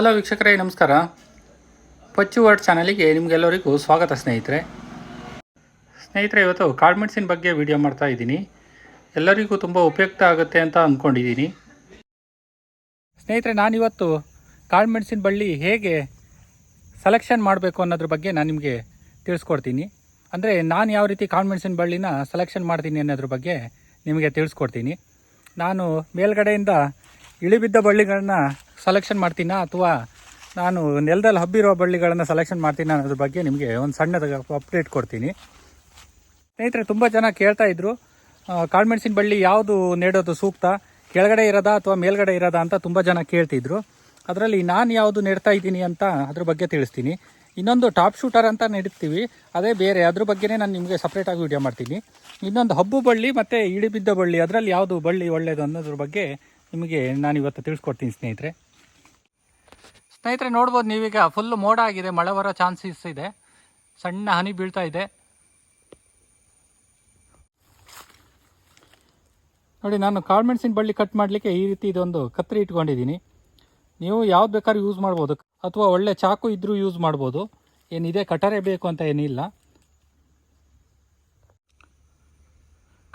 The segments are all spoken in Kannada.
ಹಲೋ ವೀಕ್ಷಕರೇ, ನಮಸ್ಕಾರ. ಪಚ್ಚು ವರ್ಡ್ ಚಾನಲಿಗೆ ನಿಮಗೆಲ್ಲರಿಗೂ ಸ್ವಾಗತ ಸ್ನೇಹಿತರೆ. ಸ್ನೇಹಿತರೆ, ಇವತ್ತು ಕಾಳ್ಮೆಣ್ಸಿನ ಬಗ್ಗೆ ವಿಡಿಯೋ ಮಾಡ್ತಾ ಇದ್ದೀನಿ. ಎಲ್ಲರಿಗೂ ತುಂಬ ಉಪಯುಕ್ತ ಆಗುತ್ತೆ ಅಂತ ಅಂದ್ಕೊಂಡಿದ್ದೀನಿ ಸ್ನೇಹಿತರೆ, ನಾನಿವತ್ತು ಕಾಳ್ಮೆಣ್ಸಿನ ಬಳ್ಳಿ ಹೇಗೆ ಸೆಲೆಕ್ಷನ್ ಮಾಡಬೇಕು ಅನ್ನೋದ್ರ ಬಗ್ಗೆ ನಾನು ನಿಮಗೆ ತಿಳಿಸ್ಕೊಡ್ತೀನಿ. ಅಂದರೆ ನಾನು ಯಾವ ರೀತಿ ಕಾಳ್ಮೆಣ್ಸಿನ ಬಳ್ಳಿನ ಸೆಲೆಕ್ಷನ್ ಮಾಡ್ತೀನಿ ಅನ್ನೋದ್ರ ಬಗ್ಗೆ ನಿಮಗೆ ತಿಳಿಸ್ಕೊಡ್ತೀನಿ. ನಾನು ಮೇಲ್ಗಡೆಯಿಂದ ಇಳಿಬಿದ್ದ ಬಳ್ಳಿಗಳನ್ನ ಸೆಲೆಕ್ಷನ್ ಮಾಡ್ತೀನಾ ಅಥವಾ ನಾನು ನೆಲದಲ್ಲಿ ಹಬ್ಬಿರೋ ಬಳ್ಳಿಗಳನ್ನು ಸೆಲೆಕ್ಷನ್ ಮಾಡ್ತೀನಿ ಅನ್ನೋದ್ರ ಬಗ್ಗೆ ನಿಮಗೆ ಒಂದು ಸಣ್ಣದ ಅಪ್ಡೇಟ್ ಕೊಡ್ತೀನಿ. ಸ್ನೇಹಿತರೆ, ತುಂಬ ಜನ ಕೇಳ್ತಾ ಇದ್ರು ಕಾಳುಮೆಣಸಿನ ಬಳ್ಳಿ ಯಾವುದು ನೆಡೋದು ಸೂಕ್ತ, ಕೆಳಗಡೆ ಇರೋದಾ ಅಥವಾ ಮೇಲ್ಗಡೆ ಇರೋದಾ ಅಂತ ತುಂಬ ಜನ ಕೇಳ್ತಿದ್ರು. ಅದರಲ್ಲಿ ನಾನು ಯಾವುದು ನೆಡ್ತಾ ಇದ್ದೀನಿ ಅಂತ ಅದ್ರ ಬಗ್ಗೆ ತಿಳಿಸ್ತೀನಿ. ಇನ್ನೊಂದು ಟಾಪ್ ಶೂಟರ್ ಅಂತ ನೆಡ್ತೀವಿ, ಅದೇ ಬೇರೆ. ಅದ್ರ ಬಗ್ಗೆನೇ ನಾನು ನಿಮಗೆ ಸಪ್ರೇಟಾಗಿ ವಿಡಿಯೋ ಮಾಡ್ತೀನಿ. ಇನ್ನೊಂದು ಹಬ್ಬು ಬಳ್ಳಿ ಮತ್ತು ಇಳಿಬಿದ್ದ ಬಳ್ಳಿ, ಅದರಲ್ಲಿ ಯಾವುದು ಬಳ್ಳಿ ಒಳ್ಳೆಯದು ಅನ್ನೋದ್ರ ಬಗ್ಗೆ ನಿಮಗೆ ನಾನು ಇವತ್ತು ತಿಳಿಸ್ಕೊಡ್ತೀನಿ ಸ್ನೇಹಿತರೆ. ಸ್ನೇಹಿತರೆ, ನೋಡ್ಬೋದು ನೀವೀಗ ಫುಲ್ ಮೋಡ ಆಗಿದೆ, ಮಳೆ ಬರೋ ಚಾನ್ಸಸ್ ಇದೆ. ಸಣ್ಣ ಹನಿ ಬೀಳ್ತಾ ಇದೆ. ನೋಡಿ, ನಾನು ಕಾಳುಮೆಣಸಿನ ಬಳ್ಳಿ ಕಟ್ ಮಾಡಲಿಕ್ಕೆ ಈ ರೀತಿ ಇದೊಂದು ಕತ್ತರಿ ಇಟ್ಕೊಂಡಿದ್ದೀನಿ. ನೀವು ಯಾವ್ದು ಬೇಕಾದ್ರೂ ಯೂಸ್ ಮಾಡ್ಬೋದು. ಅಥವಾ ಒಳ್ಳೆ ಚಾಕು ಇದ್ರೂ ಯೂಸ್ ಮಾಡ್ಬೋದು. ಏನಿದೆ ಕಟರೆ ಬೇಕು ಅಂತ ಏನಿಲ್ಲ.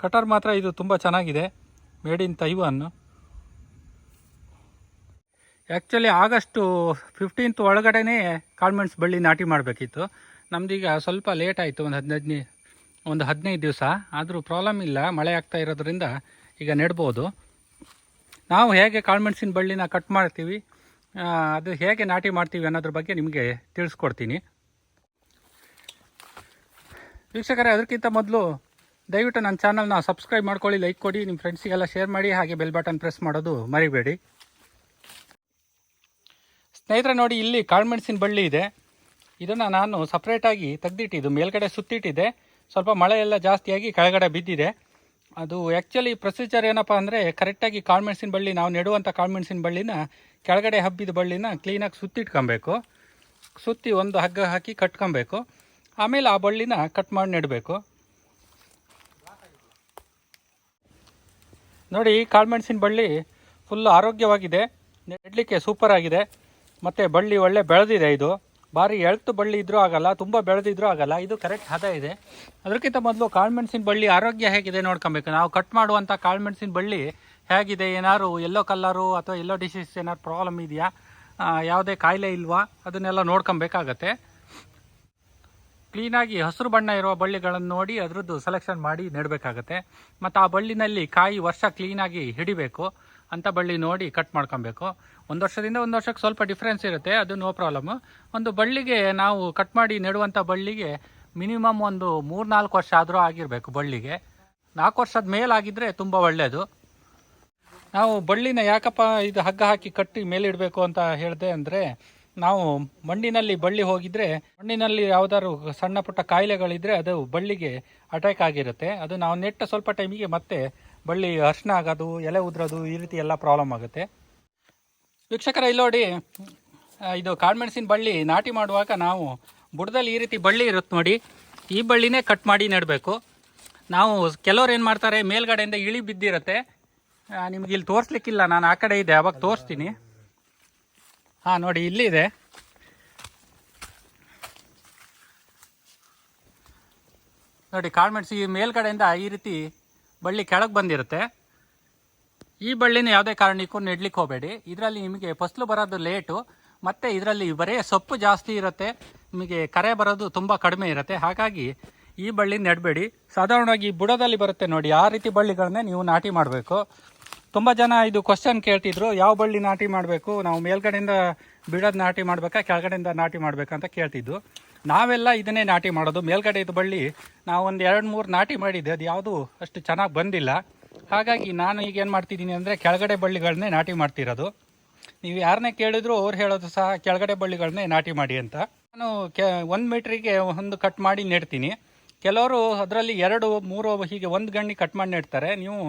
ಕಟರ್ ಮಾತ್ರ ಇದು ತುಂಬ ಚೆನ್ನಾಗಿದೆ. Made in Taiwan actually August fifteenth ಒಳಗಡೆನೇ ಕಾಳ್ಮೆಣ್ಸ್ ಬಳ್ಳಿ ನಾಟಿ ಮಾಡಬೇಕಿತ್ತು. ನಮ್ದೀಗ ಸ್ವಲ್ಪ ಲೇಟ್ ಆಯಿತು, ಒಂದು ಹದಿನೈದು ಒಂದು ಹದಿನೈದು ದಿವಸ. ಆದರೂ ಪ್ರಾಬ್ಲಮ್ ಇಲ್ಲ, ಮಳೆ ಆಗ್ತಾ ಇರೋದ್ರಿಂದ ಈಗ ನೆಡ್ಬೋದು. ನಾವು ಹೇಗೆ ಕಾಳ್ಮೆಣ್ಸಿನ ಬಳ್ಳಿನ ಕಟ್ ಮಾಡ್ತೀವಿ ಅದು ಹೇಗೆ ನಾಟಿ ಮಾಡ್ತೀವಿ ಅನ್ನೋದ್ರ ಬಗ್ಗೆ ನಿಮಗೆ ತಿಳಿಸ್ಕೊಡ್ತೀನಿ. ವೀಕ್ಷಕರೇ, ಅದಕ್ಕಿಂತ ಮೊದಲು ದಯವಿಟ್ಟು ನನ್ನ ಚಾನಲ್ನ ಸಬ್ಸ್ಕ್ರೈಬ್ ಮಾಡ್ಕೊಳ್ಳಿ ಲೈಕ್ ಕೊಡಿ ನಿಮ್ಮ ಫ್ರೆಂಡ್ಸಿಗೆಲ್ಲ ಶೇರ್ ಮಾಡಿ, ಹಾಗೆ ಬೆಲ್ ಬಟನ್ ಪ್ರೆಸ್ ಮಾಡೋದು ಮರಿಬೇಡಿ. ಸ್ನೇಹಿತರೆ ನೋಡಿ, ಇಲ್ಲಿ ಕಾಳುಮೆಣಸಿನ ಬಳ್ಳಿ ಇದೆ. ಇದನ್ನು ನಾನು ಸಪ್ರೇಟಾಗಿ ತೆಗೆದಿಟ್ಟಿದ್ದು, ಮೇಲ್ಗಡೆ ಸುತ್ತಿಟ್ಟಿದೆ ಸ್ವಲ್ಪ ಮಳೆ ಎಲ್ಲ ಜಾಸ್ತಿಯಾಗಿ ಕೆಳಗಡೆ ಬಿದ್ದಿದೆ. ಅದು ಆ್ಯಕ್ಚುಲಿ ಪ್ರೊಸೀಜರ್ ಏನಪ್ಪ ಅಂದರೆ ಕರೆಕ್ಟಾಗಿ ಕಾಳುಮೆಣಸಿನ ಬಳ್ಳಿ, ನಾವು ನೆಡುವಂಥ ಕಾಳುಮೆಣಸಿನ ಬಳ್ಳಿನ ಕೆಳಗಡೆ ಹಬ್ಬಿದ ಬಳ್ಳಿನ ಕ್ಲೀನಾಗಿ ಸುತ್ತಿಟ್ಕೊಬೇಕು. ಸುತ್ತಿ ಒಂದು ಹಗ್ಗ ಹಾಕಿ ಕಟ್ಕೊಬೇಕು. ಆಮೇಲೆ ಆ ಬಳ್ಳಿನ ಕಟ್ ಮಾಡಿ ನೆಡಬೇಕು. ನೋಡಿ ಕಾಳುಮೆಣಸಿನ ಬಳ್ಳಿ ಫುಲ್ಲು ಆರೋಗ್ಯವಾಗಿದೆ. ನೆಡಲಿಕ್ಕೆ ಸೂಪರ್ ಆಗಿದೆ. ಮತ್ತು ಬಳ್ಳಿ ಒಳ್ಳೆ ಬೆಳೆದಿದೆ ಇದು. ಭಾರಿ ಎಳ್ತು ಬಳ್ಳಿ ಇದ್ರೂ ಆಗಲ್ಲ, ತುಂಬ ಬೆಳೆದಿದ್ರೂ ಆಗಲ್ಲ. ಇದು ಕರೆಕ್ಟ್ ಹದ ಇದೆ. ಅದಕ್ಕಿಂತ ಮೊದಲು ಕಾಳ್ಮೆಣ್ಸಿನ ಬಳ್ಳಿ ಆರೋಗ್ಯ ಹೇಗಿದೆ ನೋಡ್ಕೊಬೇಕು. ನಾವು ಕಟ್ ಮಾಡುವಂಥ ಕಾಳುಮೆಣಸಿನ ಬಳ್ಳಿ ಹೇಗಿದೆ? ಏನಾದ್ರು ಎಲ್ಲೋ ಕಲ್ಲರು ಅಥವಾ ಎಲ್ಲೋ ಡಿಸೀಸ್ ಏನಾದ್ರು ಪ್ರಾಬ್ಲಮ್ ಇದೆಯಾ? ಯಾವುದೇ ಕಾಯಿಲೆ ಇಲ್ವಾ? ಅದನ್ನೆಲ್ಲ ನೋಡ್ಕೊಬೇಕಾಗತ್ತೆ. ಕ್ಲೀನಾಗಿ ಹಸಿರು ಬಣ್ಣ ಇರುವ ಬಳ್ಳಿಗಳನ್ನು ನೋಡಿ ಅದರದ್ದು ಸೆಲೆಕ್ಷನ್ ಮಾಡಿ ನೆಡಬೇಕಾಗತ್ತೆ. ಮತ್ತು ಆ ಬಳ್ಳಿನಲ್ಲಿ ಕಾಯಿ ವರ್ಷ ಕ್ಲೀನಾಗಿ ಹಿಡಿಬೇಕು. ಅಂಥ ಬಳ್ಳಿ ನೋಡಿ ಕಟ್ ಮಾಡ್ಕೊಬೇಕು. ಒಂದು ವರ್ಷದಿಂದ ಒಂದು ವರ್ಷಕ್ಕೆ ಸ್ವಲ್ಪ ಡಿಫ್ರೆನ್ಸ್ ಇರುತ್ತೆ, ಅದು ನೋ ಪ್ರಾಬ್ಲಮ್ ಒಂದು ಬಳ್ಳಿಗೆ ನಾವು ಕಟ್ ಮಾಡಿ ನೆಡುವಂಥ ಬಳ್ಳಿಗೆ ಮಿನಿಮಮ್ ಒಂದು ಮೂರು ನಾಲ್ಕು ವರ್ಷ ಆದರೂ ಆಗಿರಬೇಕು ಬಳ್ಳಿಗೆ. ನಾಲ್ಕು ವರ್ಷದ ಮೇಲಾಗಿದ್ದರೆ ತುಂಬ ಒಳ್ಳೆಯದು ನಾವು ಬಳ್ಳಿನ ಯಾಕಪ್ಪ ಇದು ಹಗ್ಗ ಹಾಕಿ ಕಟ್ಟಿ ಮೇಲಿಡಬೇಕು ಅಂತ ಹೇಳಿದೆ ಅಂದರೆ, ನಾವು ಮಣ್ಣಿನಲ್ಲಿ ಬಳ್ಳಿ ಹೋಗಿದ್ರೆ, ಮಣ್ಣಿನಲ್ಲಿ ಯಾವ್ದಾದ್ರು ಸಣ್ಣ ಪುಟ್ಟ ಕಾಯಿಲೆಗಳಿದ್ರೆ ಅದು ಬಳ್ಳಿಗೆ ಅಟ್ಯಾಕ್ ಆಗಿರುತ್ತೆ. ಅದು ನಾವು ನೆಟ್ಟ ಸ್ವಲ್ಪ ಟೈಮಿಗೆ ಮತ್ತೆ ಬಳ್ಳಿ ಅರ್ಶನ ಆಗೋದು, ಎಲೆ ಉದ್ರೋದು ಈ ರೀತಿ ಎಲ್ಲ ಪ್ರಾಬ್ಲಮ್ ಆಗುತ್ತೆ. ವೀಕ್ಷಕರ, ಇಲ್ಲಿ ನೋಡಿ ಇದು ಕಾಳ್ಮೆಣಸಿನ ಬಳ್ಳಿ ನಾಟಿ ಮಾಡುವಾಗ ನಾವು ಬುಡದಲ್ಲಿ ಈ ರೀತಿ ಬಳ್ಳಿ ಇರುತ್ತೆ ನೋಡಿ, ಈ ಬಳ್ಳಿನೇ ಕಟ್ ಮಾಡಿ ನೆಡಬೇಕು. ನಾವು ಕೆಲವ್ರು ಏನು ಮಾಡ್ತಾರೆ, ಮೇಲ್ಗಡೆಯಿಂದ ಇಳಿ ಬಿದ್ದಿರುತ್ತೆ. ನಿಮ್ಗೆ ಇಲ್ಲಿ ತೋರಿಸ್ಲಿಕ್ಕಿಲ್ಲ, ನಾನು ಆ ಕಡೆ ಇದೆ, ಅವಾಗ ತೋರಿಸ್ತೀನಿ. ಹಾಂ, ನೋಡಿ ಇಲ್ಲಿದೆ ನೋಡಿ ಕಾಳು ಮೆಣಸಿ ಮೇಲ್ಗಡೆಯಿಂದ ಈ ರೀತಿ ಬಳ್ಳಿ ಕೆಳಗೆ ಬಂದಿರುತ್ತೆ. ಈ ಬಳ್ಳಿನ ಯಾವುದೇ ಕಾರಣಕ್ಕೂ ನೆಡ್ಲಿಕ್ಕೆ ಹೋಗಬೇಡಿ. ಇದರಲ್ಲಿ ನಿಮಗೆ ಫಸಲು ಬರೋದು ಲೇಟು, ಮತ್ತು ಇದರಲ್ಲಿ ಬರೀ ಸೊಪ್ಪು ಜಾಸ್ತಿ ಇರುತ್ತೆ, ನಿಮಗೆ ಕರೆ ಬರೋದು ತುಂಬ ಕಡಿಮೆ ಇರುತ್ತೆ. ಹಾಗಾಗಿ ಈ ಬಳ್ಳಿ ನೆಡಬೇಡಿ. ಸಾಧಾರಣವಾಗಿ ಬುಡದಲ್ಲಿ ಬರುತ್ತೆ ನೋಡಿ, ಆ ರೀತಿ ಬಳ್ಳಿಗಳನ್ನೇ ನೀವು ನಾಟಿ ಮಾಡಬೇಕು. ತುಂಬ ಜನ ಇದು ಕ್ವಶನ್ ಕೇಳ್ತಿದ್ರು, ಯಾವ ಬಳ್ಳಿ ನಾಟಿ ಮಾಡಬೇಕು? ನಾವು ಮೇಲ್ಗಡೆಯಿಂದ ಬಿಡೋದು ನಾಟಿ ಮಾಡಬೇಕಾ, ಕೆಳಗಡೆಯಿಂದ ನಾಟಿ ಮಾಡಬೇಕಂತ ಕೇಳ್ತಿದ್ದು. ನಾವೆಲ್ಲ ಇದನ್ನೇ ನಾಟಿ ಮಾಡೋದು. ಮೇಲ್ಗಡೆ ಇದು ಬಳ್ಳಿ ನಾವು ಒಂದು ಎರಡು ಮೂರು ನಾಟಿ ಮಾಡಿದ್ದೆ. ಅದು ಯಾವುದು ಅಷ್ಟು ಚೆನ್ನಾಗಿ ಬಂದಿಲ್ಲ. ಹಾಗಾಗಿ ನಾನು ಈಗ ಏನು ಮಾಡ್ತಿದ್ದೀನಿ ಅಂದರೆ ಕೆಳಗಡೆ ಬಳ್ಳಿಗಳನ್ನೇ ನಾಟಿ ಮಾಡ್ತಿರೋದು. ನೀವು ಯಾರನ್ನೇ ಕೇಳಿದ್ರು ಅವ್ರು ಹೇಳೋದು ಸಹ ಕೆಳಗಡೆ ಬಳ್ಳಿಗಳನ್ನೇ ನಾಟಿ ಮಾಡಿ ಅಂತ. ನಾನು ಕೆ, ಒಂದು ಮೀಟ್ರಿಗೆ ಒಂದು ಕಟ್ ಮಾಡಿ ನೆಡ್ತೀನಿ. ಕೆಲವರು ಅದರಲ್ಲಿ ಎರಡು, ಮೂರು, ಹೀಗೆ ಒಂದು ಗಣ್ಣಿ ಕಟ್ ಮಾಡಿ ನೆಡ್ತಾರೆ. ನೀವು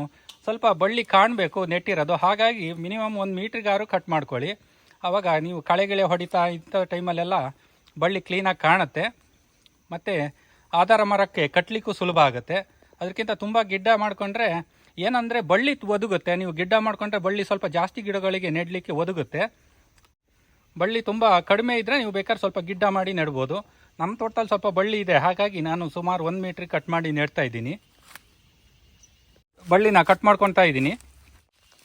ಸ್ವಲ್ಪ ಬಳ್ಳಿ ಕಾಣಬೇಕು ನೆಟ್ಟಿರೋದು. ಹಾಗಾಗಿ ಮಿನಿಮಮ್ ಒಂದು ಮೀಟ್ರಿಗಾರು ಕಟ್ ಮಾಡ್ಕೊಳ್ಳಿ. ಆವಾಗ ನೀವು ಕಳೆಗಿಳೆ ಹೊಡಿತಾ ಇಂಥ ಟೈಮಲ್ಲೆಲ್ಲ ಬಳ್ಳಿ ಕ್ಲೀನಾಗಿ ಕಾಣುತ್ತೆ. ಮತ್ತು ಆಧಾರ ಮರಕ್ಕೆ ಕಟ್ಟಲಿಕ್ಕೂ ಸುಲಭ ಆಗುತ್ತೆ. ಅದಕ್ಕಿಂತ ತುಂಬ ಗಿಡ್ಡ ಮಾಡಿಕೊಂಡ್ರೆ ಏನಂದರೆ ಬಳ್ಳಿ ಒದಗುತ್ತೆ. ನೀವು ಗಿಡ್ಡ ಮಾಡಿಕೊಂಡ್ರೆ ಬಳ್ಳಿ ಸ್ವಲ್ಪ ಜಾಸ್ತಿ ಗಿಡಗಳಿಗೆ ನೆಡಲಿಕ್ಕೆ ಒದಗುತ್ತೆ. ಬಳ್ಳಿ ತುಂಬ ಕಡಿಮೆ ಇದ್ದರೆ ನೀವು ಬೇಕಾದ್ರೆ ಸ್ವಲ್ಪ ಗಿಡ್ಡ ಮಾಡಿ ನೆಡ್ಬೋದು. ನಮ್ಮ ತೋಟದಲ್ಲಿ ಸ್ವಲ್ಪ ಬಳ್ಳಿ ಇದೆ. ಹಾಗಾಗಿ ನಾನು ಸುಮಾರು ಒಂದು ಮೀಟ್ರಿಗೆ ಕಟ್ ಮಾಡಿ ನೆಡ್ತಾ ಇದ್ದೀನಿ. ಬಳ್ಳಿನ ಕಟ್ ಮಾಡ್ಕೊತಾ ಇದ್ದೀನಿ.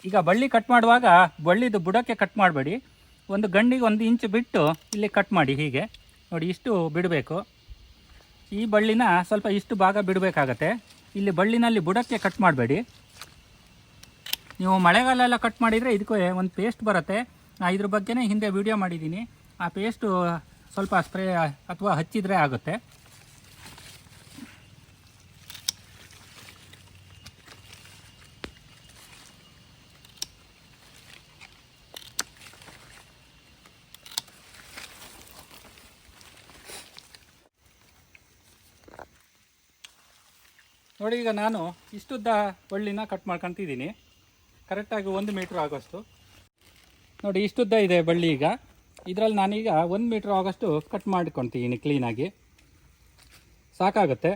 ಈಗ ಬಳ್ಳಿ ಕಟ್ ಮಾಡುವಾಗ ಬಳ್ಳಿದು ಬುಡಕ್ಕೆ ಕಟ್ ಮಾಡಬೇಡಿ. ಒಂದು ಗಂಡಿಗೆ ಒಂದು ಇಂಚು ಬಿಟ್ಟು ಇಲ್ಲಿ ಕಟ್ ಮಾಡಿ ಹೀಗೆ. ನೋಡಿ, ಇಷ್ಟು ಬಿಡಬೇಕು. ಈ ಬಳ್ಳಿನ ಸ್ವಲ್ಪ ಇಷ್ಟು ಭಾಗ ಬಿಡಬೇಕಾಗತ್ತೆ. ಇಲ್ಲಿ ಬಳ್ಳಿನಲ್ಲಿ ಬುಡಕ್ಕೆ ಕಟ್ ಮಾಡಬೇಡಿ. ನೀವು ಮಳೆಗಾಲೆಲ್ಲ ಕಟ್ ಮಾಡಿದರೆ ಇದಕ್ಕೆ ಒಂದು ಪೇಸ್ಟ್ ಬರುತ್ತೆ. ನಾ ಇದ್ರ ಬಗ್ಗೆನೇ ಹಿಂದೆ ವಿಡಿಯೋ ಮಾಡಿದ್ದೀನಿ. ಆ ಪೇಸ್ಟು ಸ್ವಲ್ಪ ಸ್ಪ್ರೇ ಅಥವಾ ಹಚ್ಚಿದರೆ ಆಗುತ್ತೆ. ನೋಡಿ, ಈಗ ನಾನು ಇಷ್ಟುದ್ದ ಬಳ್ಳಿನ ಕಟ್ ಮಾಡ್ಕೊತಿದ್ದೀನಿ. ಕರೆಕ್ಟಾಗಿ ಒಂದು ಮೀಟ್ರ್ ಆಗೋಷ್ಟು. ನೋಡಿ, ಇಷ್ಟುದ್ದ ಇದೆ ಬಳ್ಳಿ ಈಗ. ಇದರಲ್ಲಿ ನಾನೀಗ ಒಂದು ಮೀಟ್ರ್ ಆಗೋಷ್ಟು ಕಟ್ ಮಾಡ್ಕೊತೀನಿ ಕ್ಲೀನಾಗಿ ಸಾಕಾಗುತ್ತೆ.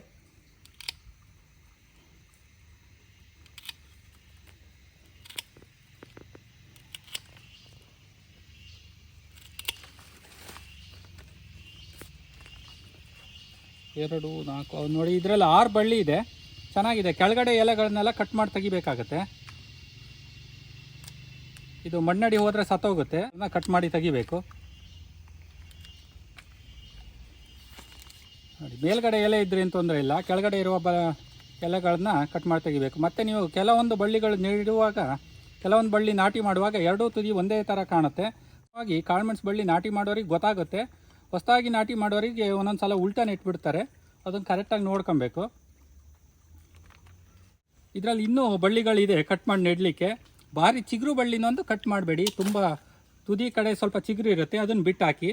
ಎರಡು, ನಾಲ್ಕು ನೋಡಿ, ಇದರಲ್ಲಿ ಆರು ಬಳ್ಳಿ ಇದೆ. ಚೆನ್ನಾಗಿದೆ. ಕೆಳಗಡೆ ಎಲೆಗಳನ್ನೆಲ್ಲ ಕಟ್ ಮಾಡಿ ತೆಗಿಬೇಕಾಗತ್ತೆ. ಇದು ಮಣ್ಣಡಿ ಹೋದರೆ ಸತ್ತೋಗುತ್ತೆ. ಅದನ್ನ ಕಟ್ ಮಾಡಿ ತೆಗಿಬೇಕು. ನೋಡಿ, ಮೇಲ್ಗಡೆ ಎಲೆ ಇದ್ರೆ ಏನು ತೊಂದರೆ ಇಲ್ಲ. ಕೆಳಗಡೆ ಇರುವ ಬ ಎಲೆಗಳನ್ನ ಕಟ್ ಮಾಡಿ ತೆಗಿಬೇಕು. ಮತ್ತು ನೀವು ಕೆಲವೊಂದು ಬಳ್ಳಿಗಳು ನೀಡುವಾಗ, ಕೆಲವೊಂದು ಬಳ್ಳಿ ನಾಟಿ ಮಾಡುವಾಗ ಎರಡೂ ತುದಿ ಒಂದೇ ಥರ ಕಾಣುತ್ತೆ. ಹಾಗಾಗಿ ಕಾಳ್ಮೆಣ್ಸು ಬಳ್ಳಿ ನಾಟಿ ಮಾಡೋರಿಗೆ ಗೊತ್ತಾಗುತ್ತೆ. ಹೊಸದಾಗಿ ನಾಟಿ ಮಾಡೋರಿಗೆ ಒಂದೊಂದು ಸಲ ಉಲ್ಟಾ ನೆಟ್ಬಿಡ್ತಾರೆ. ಅದನ್ನು ಕರೆಕ್ಟಾಗಿ ನೋಡ್ಕೊಬೇಕು. ಇದರಲ್ಲಿ ಇನ್ನೂ ಬಳ್ಳಿಗಳಿದೆ ಕಟ್ ಮಾಡಿ ನೆಡಲಿಕ್ಕೆ. ಭಾರಿ ಚಿಗುರು ಬಳ್ಳಿನೊಂದು ಕಟ್ ಮಾಡಬೇಡಿ. ತುಂಬ ತುದಿ ಕಡೆ ಸ್ವಲ್ಪ ಚಿಗುರು ಇರುತ್ತೆ, ಅದನ್ನು ಬಿಟ್ಟಾಕಿ.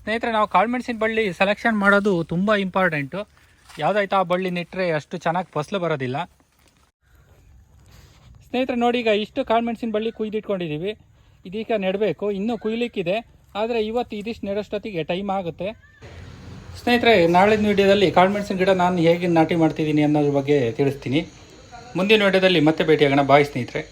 ಸ್ನೇಹಿತರೆ, ನಾವು ಕಾಳುಮೆಣಸಿನ ಬಳ್ಳಿ ಸೆಲೆಕ್ಷನ್ ಮಾಡೋದು ತುಂಬ ಇಂಪಾರ್ಟೆಂಟು ಯಾವುದಾಯ್ತು ಆ ಬಳ್ಳಿ ನೆಟ್ಟರೆ ಅಷ್ಟು ಚೆನ್ನಾಗಿ ಫಸಲು ಬರೋದಿಲ್ಲ. ಸ್ನೇಹಿತರೆ, ನೋಡಿ ಈಗ ಇಷ್ಟು ಕಾಳುಮೆಣಸಿನ ಬಳ್ಳಿ ಕುಯ್ದಿಟ್ಕೊಂಡಿದ್ದೀವಿ ಇದೀಗ ನೆಡಬೇಕು, ಇನ್ನೂ ಕುಯ್ಲಿಕ್ಕಿದೆ. ಆದರೆ ಇವತ್ತು ಇದಿಷ್ಟು ನೆಡೋಷ್ಟೊತ್ತಿಗೆ ಟೈಮ್ ಆಗುತ್ತೆ. ಸ್ನೇಹಿತರೆ ನಾಳಿನ ವಿಡಿಯೋದಲ್ಲಿ ಕಾಳುಮೆಣಸಿನ ಗಿಡ ನಾನು ಹೇಗೆ ನಾಟಿ ಮಾಡ್ತಿದ್ದೀನಿ ಅನ್ನೋದ್ರ ಬಗ್ಗೆ ತಿಳಿಸ್ತೀನಿ. ಮುಂದಿನ ವಿಡಿಯೋದಲ್ಲಿ ಮತ್ತೆ ಭೇಟಿಯಾಗೋಣ. ಬಾಯ್ ಸ್ನೇಹಿತರೆ.